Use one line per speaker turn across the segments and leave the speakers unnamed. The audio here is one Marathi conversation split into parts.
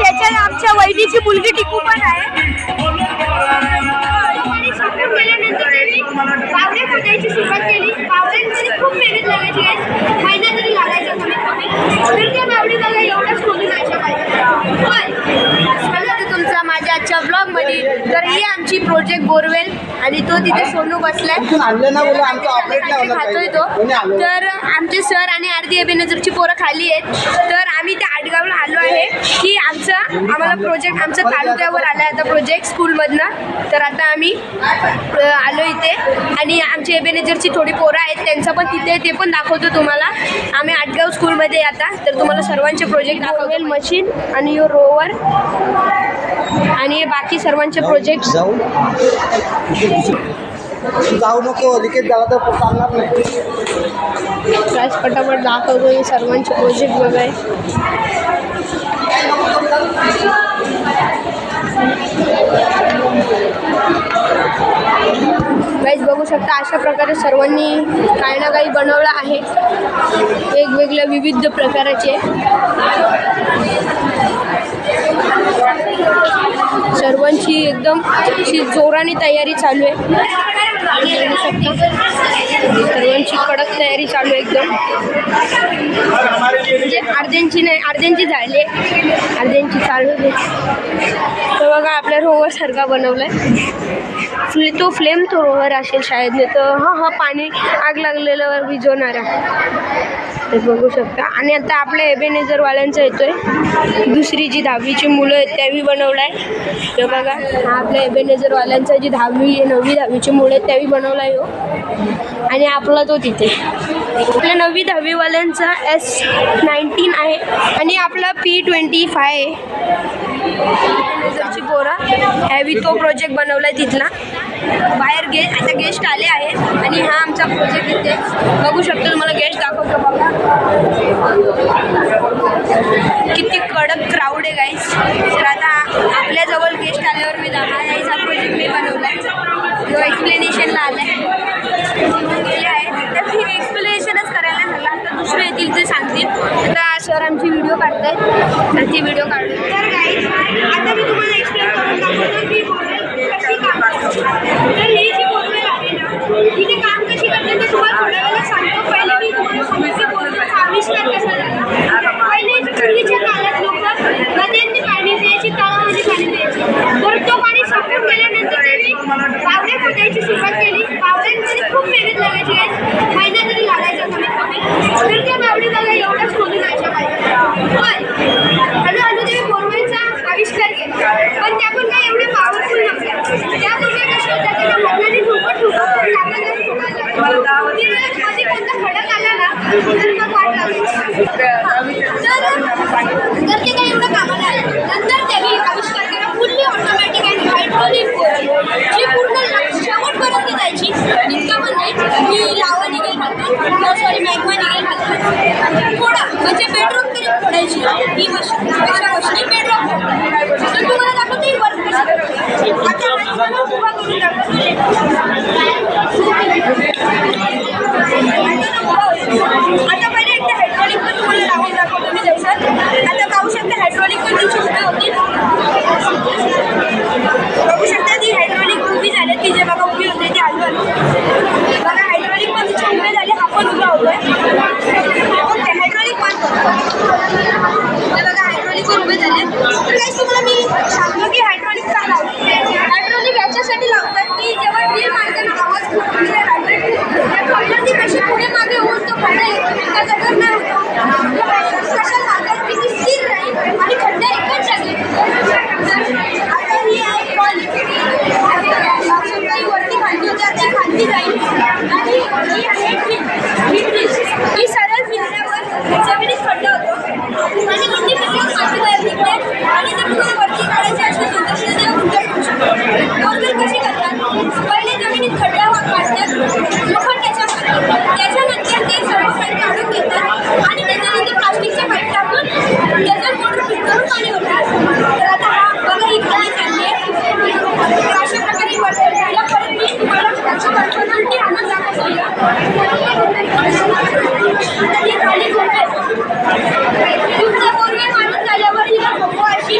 याच्यात आमच्या वहिनीची मुलगी टिकू पण आहे. त्यांनी सुरुवात केली. बावड्यांमध्ये खूप मेहनत लागायची महिना तरी लागायचा कमीत कमी. तर त्या एवढंच खोदून व्हायच्या पाहिजे पण तुमचा माझ्या आजच्या ब्लॉगमध्ये तर ही आमची प्रोजेक्ट बोरवेल आणि तो तिथे सोनू बसलाय. खातोय. तो. तर आमचे सर आणि आरती अभिनजरची पोरं खाली आहेत. तर आम्ही त्या आडगावला आलो आहे. की आमचं आम्हाला प्रोजेक्ट आमचं तालुक्यावर आलं आहे आता प्रोजेक्ट स्कूलमधनं तर आता आम्ही आलो इथे. आणि आमची एबेनेजरची थोडी पोरं आहेत. त्यांचं पण तिथे ते पण दाखवतो तुम्हाला. आम्ही आटगाव स्कूलमध्ये आता. तर तुम्हाला सर्वांचे प्रोजेक्ट दाखवतो. मशीन आणि यो रोवर आणि हे बाकी सर्वांचे प्रोजेक्ट
जाऊ. जाऊ नको लिकेज झाला तर चालणार नाही.
प्राईस पटापट दाखवतो मी सर्वांचे प्रोजेक्ट बघाय. गाईज बघू शकता अशा प्रकारे सर्वांनी काही ना काही बनवलं आहे. वेगवेगळ्या विविध प्रकाराचे. सर्वांची एकदम अशी जोराने तयारी चालू आहे. सर्वांची कडक तयारी चालू आहे एकदम. म्हणजे अर्ध्यांची नाही अर्ध्यांची झाली. आहे अर्ध्यांची चालू आहे. बघा आपल्या रोवर सारखा बनवलाय. फ्ले तो फ्लेम तो रोवर असेल शाळेत नाही तर हा हा पाणी आग लागलेल्यावर विझवणारा ते बघू शकता. आणि आता आपल्या एबेनेजरवाल्यांचा येतोय. दुसरी जी दहावीची मुलं आहेत त्यावी बनवलाय. ते बघा हा आपल्या एबेनेजरवाल्यांचा जी दहावी नववी दहावीची मुलं आहेत त्यावी बनवलाय हो. आणि आपला तो तिथे. आपल्या नववी दहावीवाल्यांचा एस नाईन्टीन आहे. आणि आपला पी ट्वेंटी फाय हॅवी तो प्रोजेक्ट बनवलाय तिथला. बाहेर गे आता गेस्ट आले आहेत. आणि हा आमचा प्रोजेक्ट इथे बघू शकतो तुम्हाला गेस्ट दाखवतो बघा. किती कडक क्राऊड आहे गाईस तर आता आपल्याजवळ गेस्ट आल्यावर मी दा- हा याचा प्रोजेक्ट मी बनवलाय. जो एक्सप्लेनेशनला आलाय. गेले आहे तर मी एक्सप्लेनेशनच करायला झाला तर दुसरे येतील ते सांगतील. आता सर आमची व्हिडिओ काढतायत. तर ती व्हिडिओ काढू तर गाईज आता मी तुम्हाला एक्सप्लेन करून दाखवतो. काम करते तर ही जी बोरवेल आहे ना तिथे काम कशी करते ते तुम्हाला थोड्या वेळेला सांगतो पहिले मी तुम्हाला सांगते बोरवेलचा आविष्कार कसा झाला पहिले पूर्वीच्या काळात लोक नद्यांनी पाणी द्यायची तळामध्ये पाणी द्यायची तर तो पाणी संपून गेल्यानंतर त्यांनी बावडे खोदायची सुरुवात केली बावड्यांमध्ये खूप मेहनत लागायची guys. महिना तरी लागायचा कमीत कमी तर त्या बावडी बघा एवढंच खोदून व्हायच्या पाहिजे पण हळूहळू ते बोरवेलचा आविष्कार केला पण त्या पण काही एवढे पॉवरफुल नव्हत्या त्या पूर्वी कशा होत्या त्या हाताने ठोकत ठोकत टाकायला ठोकायला मध्ये कोणता खडक आला ना तर मग वाट लागायची तर तर ते काही एवढं कामाला आलं नंतर त्यांनी आविष्कार केला फुल्ली ऑटोमॅटिक आणि हायड्रोलिक जी पूर्ण ला- शेवटपर्यंत जायची इतकं पण नाही की लावा निघेल खालून सॉरी मॅगमा निघेल खालून थोडा म्हणजे बेडरूम तरी फोडायची ही मशीन अशा बेडरूम तर तुम्हाला दाखवते आता उभा करून दाखवते. आता पहिले एकदा हायड्रॉलिक पण तुम्हाला लावून दाखवतो मी दिवसात आता पाहू शकता हायड्रॉलिक पण तुमची उभ्या होती बघू शकता ती हायड्रॉलिक उभी झाली ती जे बघा उभी होते ती हलू हलू बघा हायड्रॉलिक पण तिचे उभे झाले हा पण उभा होतोय ओके हायड्रॉलिक पण हे बघा हायड्रॉलिक वर उभे झाले तर काहीच तुम्हाला मी सांगतो की हायड्रॉलिक का लावतो यासाठी लावतात की जेव्हा वीर मारताना आवाज खूप म्हणजे हायड्रॉलिक ती कशी पुढे मागे होऊन तो खड्डा येतो एका जागेवर नाही होतो कशा मागात किती स्थिर राहील आणि खड्डा एकच जागी आता ही आहे बॉल काही वरती खाली होते आता ही खाली जाईल आणि ही आहे ट्रिप ही ट्रिप ही सरळ फिरल्यावर जमिनीत खड्डा होतो आणि कुठली फिरल्यावर माती बाहेर निघते आणि ते पुन्हा वरती काढायचे असेल तर तसे ते उलटे करू शकतो बोरवेल कशी करतात पहिले जमिनीत खड्डा काढतात लोखंडाच्या त्याच्यानंतर ते सर्व पाईप काढून घेतात आणि त्याच्यानंतर प्लास्टिकचे पाईप टाकून त्याचं मोटर फिट करून पाणी भरतात तर आता हा बघा ही खाली चालली आहे तर अशा प्रकारे ही वरती तिला परत मी तुम्हाला त्याची कल्पना आणून दाखवतो आता ही खाली झोप आहे तुमचा बोरवेल मारून झाल्यावर हिला झोपवा अशी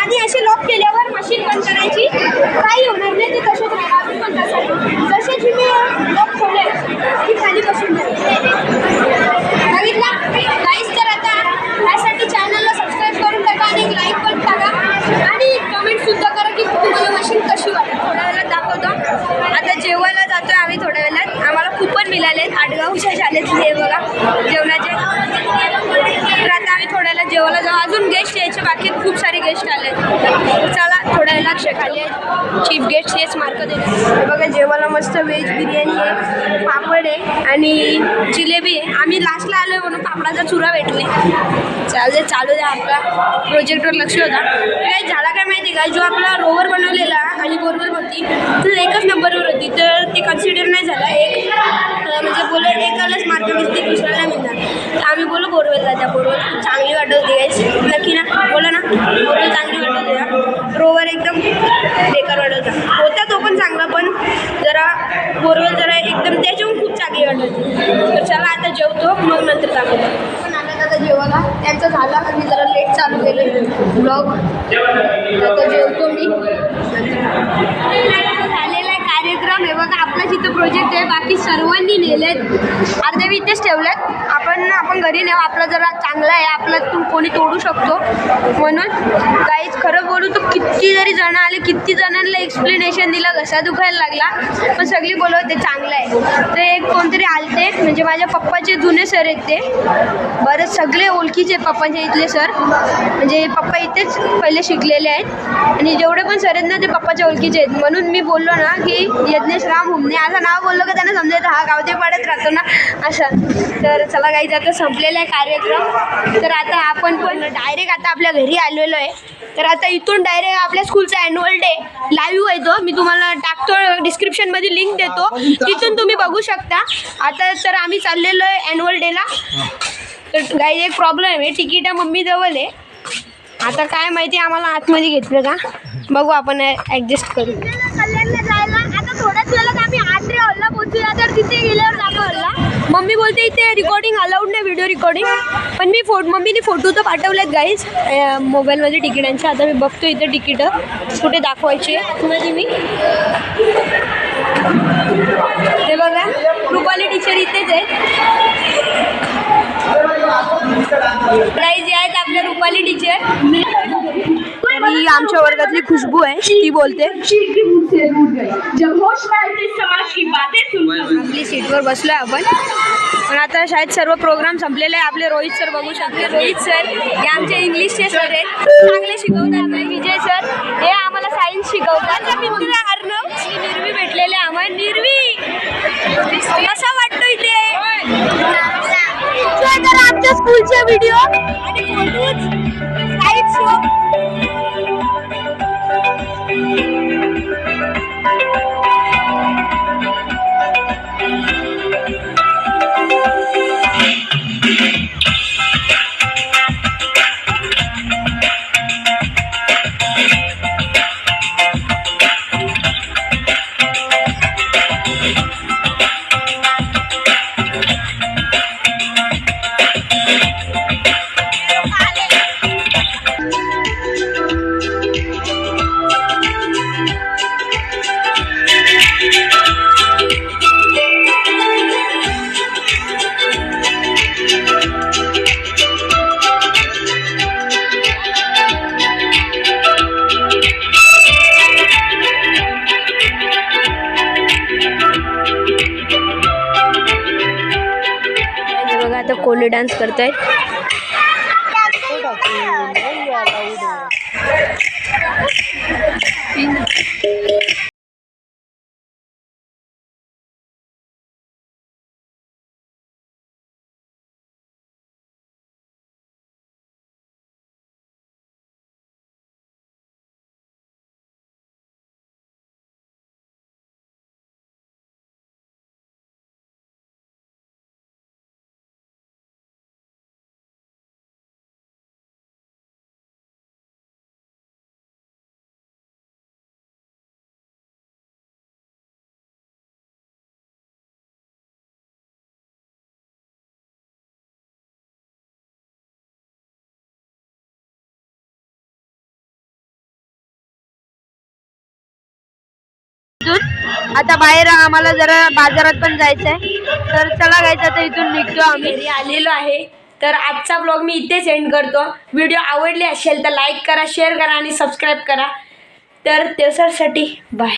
आणि असे लॉक केल्यावर मशीन बंद करायची काही होणार नाही ते तसेच राहणार अजून पण तसं जसे तुम्ही लॉक खोले की खाली बसून बघितला गाईस तर आता यासाठी चॅनलला सबस्क्राईब करून टाका आणि लाईक पण टाका आणि कमेंट सुद्धा करा की तुम्हाला मशीन कशी वाटते थोड्या वेळात दाखवतो आता जेवायला जातोय आम्ही थोड्या वेळात आम्हाला कुपन मिळाले आडगावच्या शाळेतले हे बघा जेवणाचे तर आता आम्ही थोड्या वेळात जेवायला जाऊ अजून गेस्ट यायचे बाकी खूप आले. चला थोड्या लक्ष खाली चीफ गेस्ट हेच मार्क देतात बघा जेवायला मस्त व्हेज बिर्याणी आहे पापड आहे आणि जिलेबी आहे. आम्ही लास्टला आलो म्हणून पापडाचा चुरा भेटले चालते चालू द्या आपला प्रोजेक्टवर लक्ष होता. काय झाला काय माहिती का? जो आपला रोवर बनवलेला आणि बरोबर होती तर एकच नंबरवर होती. तर ते कन्सिडर नाही झालं. एक म्हणजे बोल एकालाच मार्क मिळते दुसऱ्याला मिळणार. तर आम्ही बोलू बोरवेलला त्या बोरवेल चांगली वाटत होती नक्की ना? बोला ना बोरवेल चांगली वाटत होती ना रोवर एकदम बेकार वाटत होता होता तो पण चांगला पण जरा बोरवेल जरा एकदम त्याच्याहून खूप चांगली वाटत तर चला आता जेवतो मग नंतर दाखवतो. पण आलं आता जेवायला त्यांचं झालं आणि जरा लेट चालू केले. ब्लॉग आता जेवतो मी. झालेला आहे कार्यक्रम हे बघा. आपला जिथं प्रोजेक्ट आहे बाकी सर्वांनी नेलेत. अर्धे मी इथेच ठेवलेत. आपण आपण घरी नेऊ आपला जरा चांगला आहे आपलं तू कोणी तोडू शकतो. म्हणून काहीच खरं बोलू तर किती जरी जण आले किती जणांना एक्सप्लेनेशन दिलं घसा दुखायला लागला पण सगळी बोलवते चांगलं आहे. ते एक कोणतरी आलते म्हणजे माझ्या पप्पाचे जुने सर आहेत ते. बरं सगळे ओळखीचे आहेत पप्पांच्या इथले सर म्हणजे पप्पा इथेच पहिले शिकलेले आहेत. आणि जेवढे पण सर आहेत ना ते पप्पाच्या ओळखीचे आहेत. म्हणून मी बोललो ना की यज्ञेश राम हुमने असं नाव बोललो का त्यांना समजायचं हा गावते पाड्यात राहतो ना असं. तर चला काही आता संपलेला आहे कार्यक्रम. तर आता आपण पण डायरेक्ट आता आपल्या घरी आलेलो आहे. तर आता इथून डायरेक्ट आपल्या स्कूलचा ॲन्युअल डे लाईव्ह आहे तो. मी तुम्हाला टाकतो डिस्क्रिप्शनमध्ये लिंक देतो. तिथून तुम्ही बघू शकता. आता तर आम्ही चाललेलो आहे ॲन्युअल डेला तर काही एक प्रॉब्लेम आहे. तिकीट मम्मी जवळ आहे. आता काय माहिती आम्हाला आतमध्ये घेतलं का? बघू आपण ऍडजस्ट करू. कल्याणला जायला आता थोड्याच वेळात आम्ही आत्रे हॉलला पोहोचूया. तर तिथे गेल्यावर जातो हॉलला. मम्मी बोलते इथे रिकॉर्डिंग अलाउड नाही व्हिडिओ रिकॉर्डिंग पण मी फोट मम्मीने फोटो तर पाठवलेत गाईज मोबाईलमध्ये तिकिटांचे. आता मी बघतो इथे तिकीटं. कुठे दाखवायची मध्ये मी ते बघा रुपाली टीचर इथेच आहे प्राईज आहेत आपल्या रुपाली टीचर ही आमच्या वर्गातली खुशबू आहे ती बोलते. आपली सीटवर बसलोय आपण. पण आता शाळेत सर्व प्रोग्राम संपलेले आहे आपले रोहित सर बघू शकते. रोहित सर हे आमचे इंग्लिशचे सर आहेत. चांगले शिकवतात आपले. विजय सर हे आम्हाला सायन्स शिकवतात. मित्र अर्णव. निर्वी भेटलेले आम्हाला निर्वी! कसा वाटतो इथे? आमच्या स्कूलचे व्हिडिओ आणि फोटोज Thank you. मुले डान्स करत आहेत इथून. आता बाहेर आम्हाला जरा बाजारात पण जायचं आहे तर चला गायचं आता इथून निघतो आम्ही. घरी आलेलो आहे. तर आजचा ब्लॉग मी इथे सेंड करतो. व्हिडिओ आवडले असेल तर लाईक करा शेअर करा आणि सबस्क्राईब करा. तर त्याच्यासाठी बाय